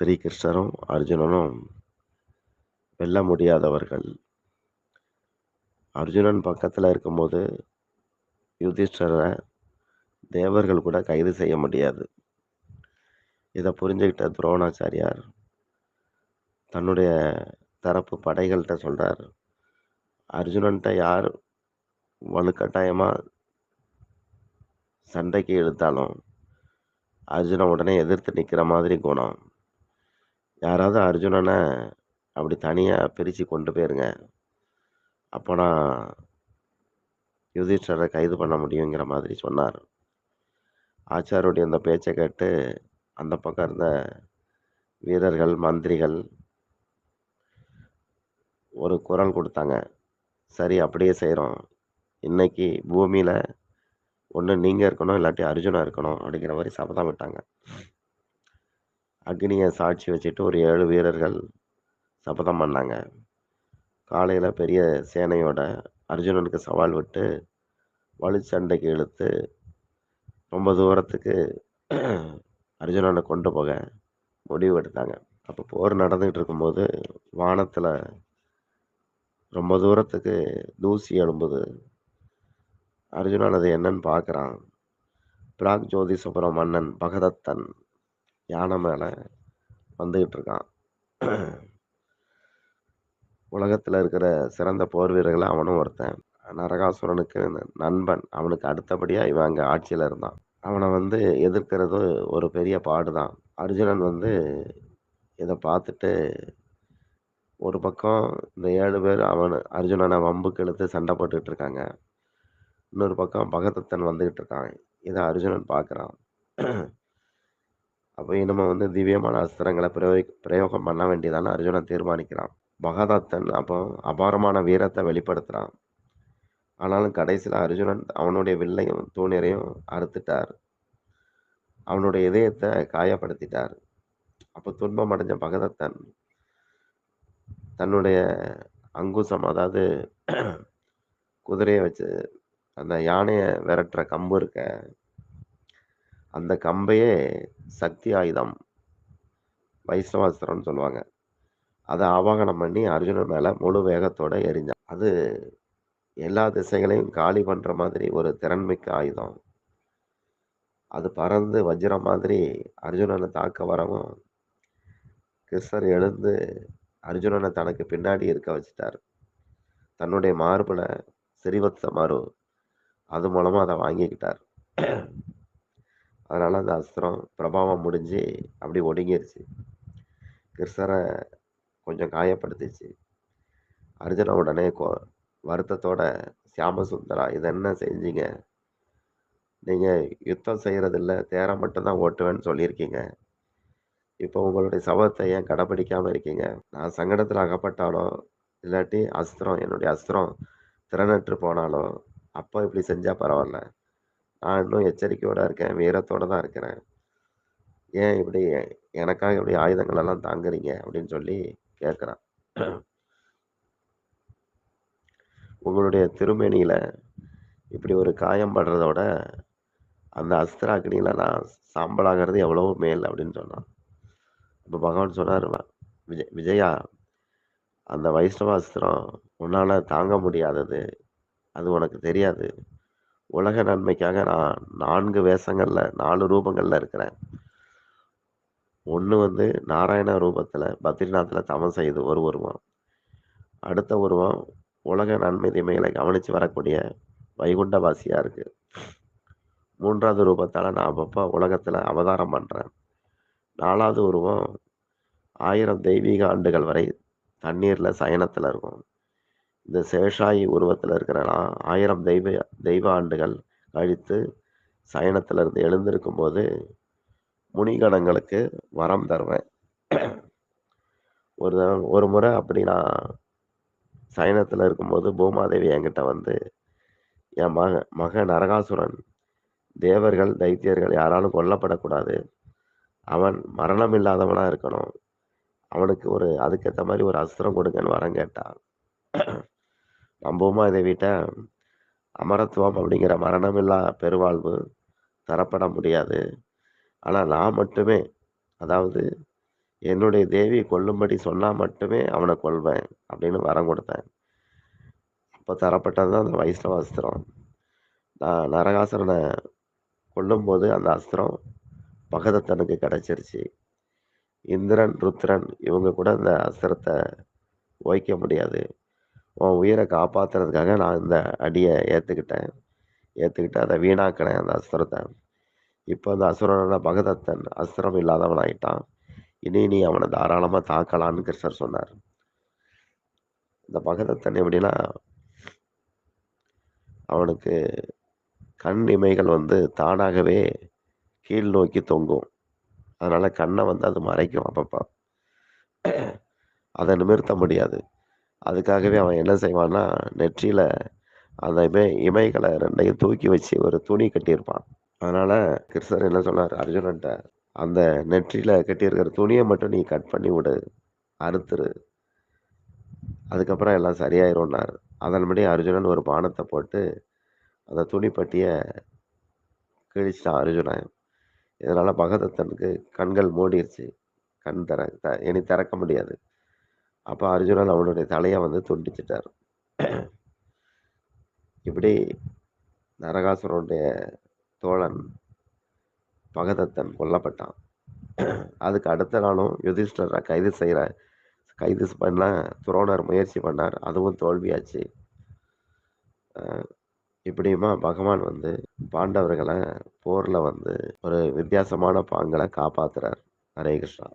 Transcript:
ஸ்ரீகிருஷ்ணரும் அர்ஜுனனும் வெல்ல முடியாதவர்கள். அர்ஜுனன் பக்கத்தில் இருக்கும்போது யுதிஷ்டரை தேவர்கள் கூட கைது செய்ய முடியாது. இதை புரிஞ்சுக்கிட்ட துரோணாச்சாரியார் தன்னுடைய தரப்பு படைகள்கிட்ட சொல்கிறார் அர்ஜுனன்ட்ட யார் வலுக்கட்டாயமாக சண்டைக்கு இழுத்தாலும் அர்ஜுனன் உடனே எதிர்த்து நிற்கிற மாதிரி குணம். யாராவது அர்ஜுனனை அப்படி தனியாக பிரித்து கொண்டு போயிருங்க. அப்போ நான் யுதிஷ்டரை கைது பண்ண முடியுங்கிற மாதிரி சொன்னார். ஆச்சாருடைய அந்த பேச்சை கேட்டு அந்த பக்கம் இருந்த வீரர்கள் மந்திரிகள் ஒரு குரல் கொடுத்தாங்க. சரி அப்படியே செய்கிறோம் இன்னைக்கு பூமியில் ஒன்று நீங்கள் இருக்கணும் இல்லாட்டி அர்ஜுனா இருக்கணும் அப்படிங்கிற மாதிரி சபதம் விட்டாங்க. அக்னியை சாட்சி வச்சுட்டு ஒரு ஏழு வீரர்கள் சபதம் பண்ணாங்க. காலையில் பெரிய சேனையோட அர்ஜுனனுக்கு சவால் விட்டு வலுச்சண்டைக்கு இழுத்து ரொம்ப தூரத்துக்கு அர்ஜுனனை கொண்டு போக முடிவு எடுத்தாங்க. அப்போ போர் நடந்துக்கிட்டு இருக்கும்போது வானத்தில் ரொம்ப தூரத்துக்கு தூசி எழும்புது. அர்ஜுனன் அது என்னன்னு பார்க்குறான். பிராக் ஜோதி மன்னன் பகதத்தன் யானை மேலே வந்துக்கிட்டு இருக்கான். உலகத்தில் இருக்கிற சிறந்த போர் வீரர்களை அவனும் ஒருத்தன். நரகாசுரனுக்கு நண்பன். அவனுக்கு அடுத்தபடியாக இவன் அங்கே ஆட்சியில் இருந்தான். அவனை வந்து எதிர்க்கிறது ஒரு பெரிய பாடு தான் அர்ஜுனன் வந்து இதை பார்த்துட்டு ஒரு பக்கம் இந்த ஏழு பேர் அவன் அர்ஜுனனை வம்புக்கு இழுத்து சண்டை போட்டுக்கிட்டு இருக்காங்க. இன்னொரு பக்கம் பகதத்தன் வந்துக்கிட்டு இருக்கான். இதை அர்ஜுனன் பார்க்குறான். அப்போ நம்ம வந்து திவ்யமான அஸ்திரங்களை பிரயோக பிரயோகம் பண்ண வேண்டியதான? அர்ஜுனன் தீர்மானிக்கிறான். பகதத்தன் அப்போ அபாரமான வீரத்தை வெளிப்படுத்துகிறான் ஆனாலும் கடைசியில் அர்ஜுனன் அவனுடைய வில்லையும் தூணிரையும் அறுத்துட்டார். அவனுடைய இதயத்தை காயப்படுத்திட்டார். அப்போ துன்பம் அடைஞ்ச பகதத்தன் தன்னுடைய அங்குசம் அதாவது குதிரையை வச்சு அந்த யானையை விரட்டுற கம்பு இருக்க அந்த கம்பையே சக்தி ஆயுதம். வைஷ்ணவாஸ்திரம்னு சொல்லுவாங்க. அதை ஆவாகனம் பண்ணி அர்ஜுனன் மேலே முழு வேகத்தோடு எரிஞ்சான் அது எல்லா திசைகளையும் காலி பண்ணுற மாதிரி ஒரு திறன்மிக்க ஆயுதம். அது பறந்து வஜ்ரம் மாதிரி அர்ஜுனனை தாக்க வரவும் கிருஷ்ணர் எழுந்து அர்ஜுனனை தனக்கு பின்னாடி இருக்க வச்சிட்டார். தன்னுடைய மார்பில் சிறிவத்த மாறு அது மூலமாக அதை வாங்கிக்கிட்டார். அதனால் அந்த அஸ்திரம் பிரபாவம் முடிஞ்சு அப்படி ஒடுங்கிருச்சு. கிருஷ்ணரை கொஞ்சம் காயப்படுத்திச்சு. அர்ஜுன உடனே கோ வருத்தத்தோட சியாமசுந்தரா இது என்ன செஞ்சீங்க? நீங்கள் யுத்தம் செய்கிறதில்ல தேரை மட்டும்தான் ஓட்டுவேன்னு சொல்லியிருக்கீங்க. இப்போ உங்களுடைய சபத்தை ஏன் கடைப்பிடிக்காமல் இருக்கீங்க? நான் சங்கடத்தில் அகப்பட்டாலோ இல்லாட்டி அஸ்திரம் என்னுடைய அஸ்திரம் திறனற்று போனாலோ அப்போ இப்படி செஞ்சால் பரவாயில்ல. நான் இன்னும் எச்சரிக்கையோடு இருக்கேன் வீரத்தோடு தான் இருக்கிறேன். ஏன் இப்படி எனக்காக இப்படி ஆயுதங்கள் எல்லாம் தாங்குறீங்க? அப்படின்னு சொல்லி கேட்குறான். உங்களுடைய திருமேனியில் இப்படி ஒரு காயம் படுறதோட அந்த அஸ்திர அக்னியில் நான் சாம்பலாகிறது எவ்வளவோ மேல் அப்படின்னு சொன்னான். இப்போ பகவான் சொன்னார் விஜய் விஜயா அந்த வைஷ்ணவ அஸ்திரம் உன்னால் தாங்க முடியாதது. அது உனக்கு தெரியாது. உலக நன்மைக்காக நான் நான்கு வேஷங்களில் நாலு ரூபங்களில் இருக்கிறேன். ஒன்று வந்து நாராயண ரூபத்தில் பத்ரிநாத்தில் தவம் செய்து ஒரு உருவம். அடுத்த உருவம் உலக நன்மை தீமைகளை கவனித்து வரக்கூடிய வைகுண்டவாசியாக இருக்குது மூன்றாவது ரூபத்தால் நான் அப்பப்போ உலகத்தில் அவதாரம் பண்ணுறேன் நாலாவது உருவம் ஆயிரம் தெய்வீக ஆண்டுகள் வரை தண்ணீரில் சயனத்தில் இருக்கும். இந்த சேஷாயி உருவத்தில் இருக்கிறனா ஆயிரம் தெய்வ தெய்வ ஆண்டுகள் கழித்து சயனத்தில் இருந்து எழுந்திருக்கும் போது முனிகணங்களுக்கு வரம் தருவேன். ஒரு ஒரு முறை அப்படி நான் சயனத்தில் இருக்கும்போது பூமாதேவி என்கிட்ட வந்து என் மக மக நரகாசுரன் தேவர்கள் தைத்தியர்கள் யாராலும் கொல்லப்படக்கூடாது. அவன் மரணம் இல்லாதவனாக இருக்கணும். அவனுக்கு ஒரு அதுக்கேற்ற மாதிரி ஒரு அஸ்திரம் கொடுங்கன்னு வரம் கேட்டான் நம்புவோமா இதை விட்ட அமரத்துவம் அப்படிங்கிற மரணமில்லா பெருவாழ்வு தரப்பட முடியாது ஆனால் நான் மட்டுமே அதாவது என்னுடைய தேவி கொல்லும்படி சொன்னால் மட்டுமே அவனை கொல்வேன் அப்படின்னு வரம் கொடுத்தேன். அப்போ தரப்பட்டது தான் அந்த வைஷ்ணவ அஸ்திரம். நான் நரகாசுரனை கொல்லும்போது அந்த அஸ்திரம் பகதத்தனுக்கு கிடச்சிருச்சு இந்திரன், ருத்ரன் இவங்க கூட அந்த அஸ்திரத்தை ஓய்க்க முடியாது. உன் உயிரை காப்பாற்றுறதுக்காக நான் இந்த அடியை ஏற்றுக்கிட்டேன் ஏற்றுக்கிட்டு அதை வீணாக்கினேன் அந்த அஸ்திரத்தை இப்போ அந்த அசுரனான பகதத்தன் அஸ்திரம் இல்லாதவன் ஆயிட்டான். இனி நீ அவனை தாராளமாக தாக்கலான்னு கிருஷ்ணர் சொன்னார். இந்த பகதத்தன் எப்படின்னா அவனுக்கு கண் இமைகள் வந்து தானாகவே கீழ் நோக்கி தொங்கும். அதனால் கண்ணை வந்து அது மறைக்கும் அப்பப்போ அதை நிமிர்த்த முடியாது. அதுக்காகவே அவன் என்ன செய்வான்னா, நெற்றியில அந்த இமை இமைகள 2யும் தூக்கி வச்சு ஒரு துணி கட்டியிருப்பான். அதனால கிருஷ்ணர் என்ன சொன்னார் அர்ஜுனன்ட்ட, "அந்த நெற்றியில கட்டியிருக்கிற துணிய மட்டும் நீ கட் பண்ணி விடு. அறுத்துரு. அதுக்கப்புறம் எல்லாம் சரியாயிரும்னாரு." அதன்படி அர்ஜுனன் ஒரு பானத்த போட்டு அந்த துணி பட்டிய கிழிச்சிட்டான் அர்ஜுனன். இதனால பகதத்தனுக்கு கண்கள் மூடிருச்சு. கண் திற த இனி திறக்க முடியாது. அப்போ அர்ஜுனன் அவனுடைய தலையை வந்து துண்டிச்சிட்டார் இப்படி நரகாசுரனுடைய தோழன் பகதத்தன் கொல்லப்பட்டான். அதுக்கு அடுத்த நாளும் யுதிஷ்டரை கைது செய்கிற கைது பண்ண துரோணர் முயற்சி பண்ணார். அதுவும் தோல்வியாச்சு. இப்படியுமா பகவான் வந்து பாண்டவர்களை போரில் வந்து ஒரு வித்தியாசமான பாங்களை காப்பாத்துறார். ஹரே கிருஷ்ணா.